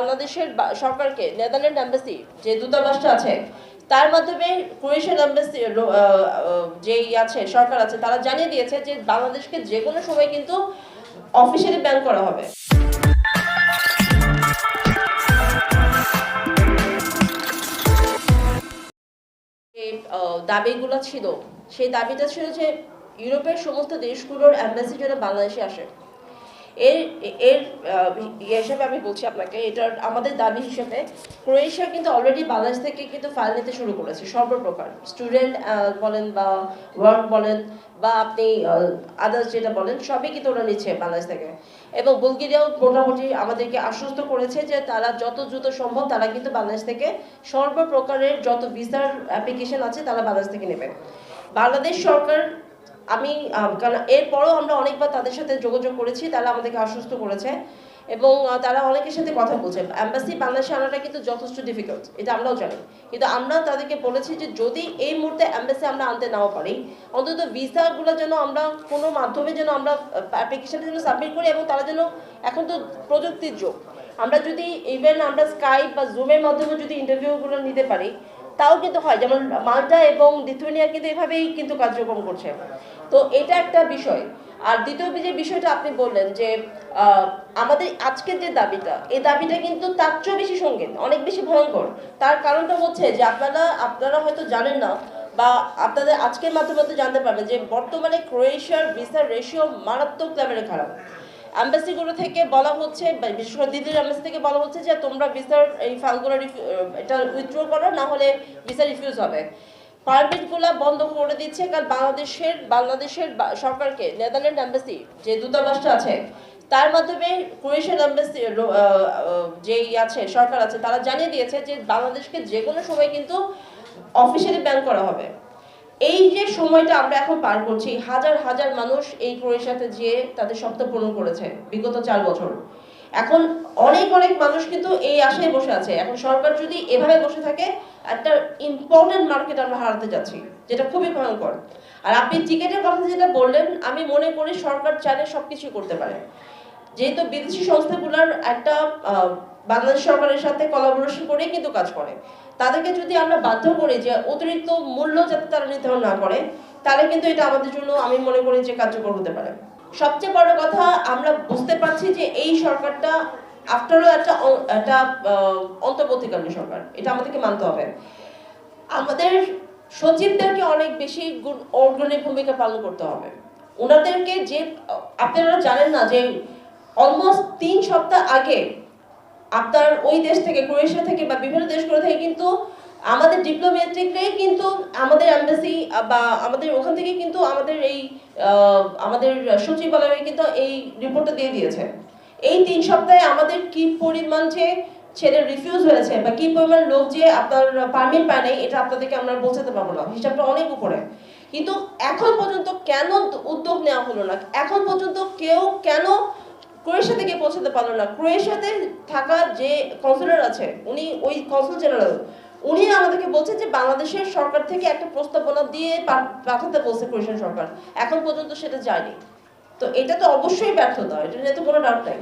বাংলাদেশের সরকারকে, Netherland embassy, যে দূতাবাসটা আছে, তার মাধ্যমে ক্রোয়েশিয়ান এম্বাসি যেই আছে, সরকার আছে, তারা জানিয়ে দিয়েছে যে বাংলাদেশকে যে কোনো সময় কিন্তু অফিসিয়ালি ব্যান করা হবে। দাবিগুলো ছিল, সেই দাবিটা ছিল যে ইউরোপের সমস্ত দেশগুলোর অ্যাম্বাসি যেন বাংলাদেশে আসে। এর এর ইয়ে হিসাবে আমি বলছি আপনাকে এটার আমাদের দাবি হিসেবে, ক্রোয়েশিয়া কিন্তু অলরেডি বাংলাদেশ থেকে কিন্তু ফাইল নিতে শুরু করেছে, সর্বপ্রকার। স্টুডেন্ট বলেন বা ওয়ার্ক বলেন বা আপনি আদার্স যেটা বলেন, সবই কিন্তু ওরা নিচ্ছে বাংলাদেশ থেকে। এবং বুলগেরিয়াও মোটামুটি আমাদেরকে আশ্বস্ত করেছে যে তারা যত দ্রুত সম্ভব তারা কিন্তু বাংলাদেশ থেকে সর্বপ্রকারের যত ভিসার অ্যাপ্লিকেশন আছে তারা বাংলাদেশ থেকে নেবে। বাংলাদেশ সরকার আমি কারণ এরপরও আমরা অনেকবার তাদের সাথে যোগাযোগ করেছি, তারা আমাদেরকে আশ্বস্ত করেছে এবং তারা অনেকের সাথে কথা বলছে। অ্যাম্বাসি বাংলাদেশে আনাটা কিন্তু যথেষ্ট ডিফিকাল্ট এটা আমরাও জানি। কিন্তু আমরা তাদেরকে বলেছি যে যদি এই মুহূর্তে অ্যাম্বাসি আমরা আনতে নাও পারি, অন্তত ভিসাগুলো যেন আমরা কোনো মাধ্যমে যেন আমরা অ্যাপ্লিকেশনটা যেন সাবমিট করি এবং তারা যেন এখন তো প্রযুক্তির যুগ। আমরা যদি ইভেন আমরা স্কাইপ বা জুমের মাধ্যমে যদি ইন্টারভিউগুলো নিতে পারি তাও কিন্তু হয়, যেমন মাল্টা এবং লিথুয়ানিয়া কিন্তু এভাবেই কিন্তু কার্যক্রম করছে। তো এটা একটা বিষয়। আর দ্বিতীয় যে বিষয়টা আপনি বললেন যে আমাদের আজকের যে দাবিটা, এই দাবিটা কিন্তু তার চেয়েও বেশি সংগীত অনেক বেশি ভয়ঙ্কর। তার কারণটা হচ্ছে যে, আপনারা আপনারা হয়তো জানেন না বা আপনাদের আজকের মাধ্যমে জানতে পারবেন যে, বর্তমানে ক্রোয়েশিয়ার ভিসার রেশিও মারাত্মক লেভেলে খারাপ। অ্যাম্বাসিগুলো থেকে বলা হচ্ছে বিশেষ করে দিল্লির অ্যাম্বাসি থেকে বলা হচ্ছে যে তোমরা ভিসার এই ফাইলগুলো এটা উইথড্র করো, না হলে ভিসা রিফিউজ হবে। পারমিটগুলো বন্ধ করে দিচ্ছে, কারণ বাংলাদেশের বাংলাদেশের সরকারকে নেদারল্যান্ড অ্যাম্বাসি যে দূতাবাসটা আছে, তার মাধ্যমে ক্রোয়েশিয়ান এম্বাসি যেই আছে, সরকার আছে, তারা জানিয়ে দিয়েছে যে বাংলাদেশকে যে কোনো সময় কিন্তু অফিসিয়ালি ব্যান করা হবে। এই যে সময়টা আমরা এখন পার করছি, হাজার হাজার মানুষ এই ক্রোয়েশিয়াতে যেয়ে তাদের স্বপ্ন পূরণ করেছে বিগত চার বছর। এখন অনেক অনেক মানুষ কিন্তু এই আশায় বসে আছে। এখন সরকার যদি এভাবে বসে থাকে, একটা ইম্পর্টেন্ট মার্কেট আমরা হারাতে যাচ্ছি, যেটা খুবই ভয়ঙ্কর। আর আপনি টিকেটের কথা যেটা বললেন, আমি মনে করি সরকার চাইলে সবকিছু করতে পারে। যেহেতু বিদেশি সংস্থাগুলোর একটা বাংলাদেশ সরকারের সাথে কলাবোরেশন করে কিন্তু কাজ করে। তাদেরকে যদি আমরা বাধ্য করি যে অতিরিক্ত মূল্য যাতে তারা নির্ধারণ না করে, তাহলে কিন্তু এটা আমাদের জন্য আমি মনে করি যে কার্যকর হতে পারে। সবচেয়ে বড় কথা আমরা বুঝতে পারছি যে এই সরকারটা আফটারও একটা একটা অন্তর্বর্তীকালীন সরকার। এটা আমাদেরকে মানতে হবে। আমাদের সচিবদেরকে অনেক বেশি অগ্রণী ভূমিকা পালন করতে হবে। ওনাদেরকে যে, আপনারা জানেন না যে অলমোস্ট তিন সপ্তাহ আগে আপনার ওই দেশ থেকে, ক্রোয়েশিয়া থেকে বা বিভিন্ন দেশগুলো থেকে কিন্তু আমাদের ডিপ্লোমেটিকরাই কিন্তু আমাদের এম্বাসি বা আমাদের ওখান থেকে কিন্তু আমাদের এই আমাদের সচিবালয়ে কিন্তু এই রিপোর্টটা দিয়ে দিয়েছে। এই তিন সপ্তাহে আমাদের কি পরিমাণ যে ছেলে রিফিউজ হয়েছে বা কি পরিমাণ লোক যে আপনার পারমিট পায় নাই, এটা আপনাদেরকে আমরা বলতে পারব না। হিসাবটা অনেক উপরে। কিন্তু এখন পর্যন্ত কেন উদ্যোগ নেওয়া হলো না? এখন পর্যন্ত কেউ কেন ক্রোয়েশিয়া গিয়ে পৌঁছাতে পারল না। ক্রোয়েশিয়াতে থাকা যে কনসুলার আছে, উনি ওই কনসুল জেনারেল উনি আমাদেরকে বলছে যে বাংলাদেশের সরকার থেকে একটা প্রস্তাবনা দিয়ে পাঠাতে বলছে ক্রোয়েশিয়ান সরকার। এখন পর্যন্ত সেটা যায়নি। তো এটা তো অবশ্যই ব্যর্থতা, এটা নিয়ে তো কোনো ডাউট নাই।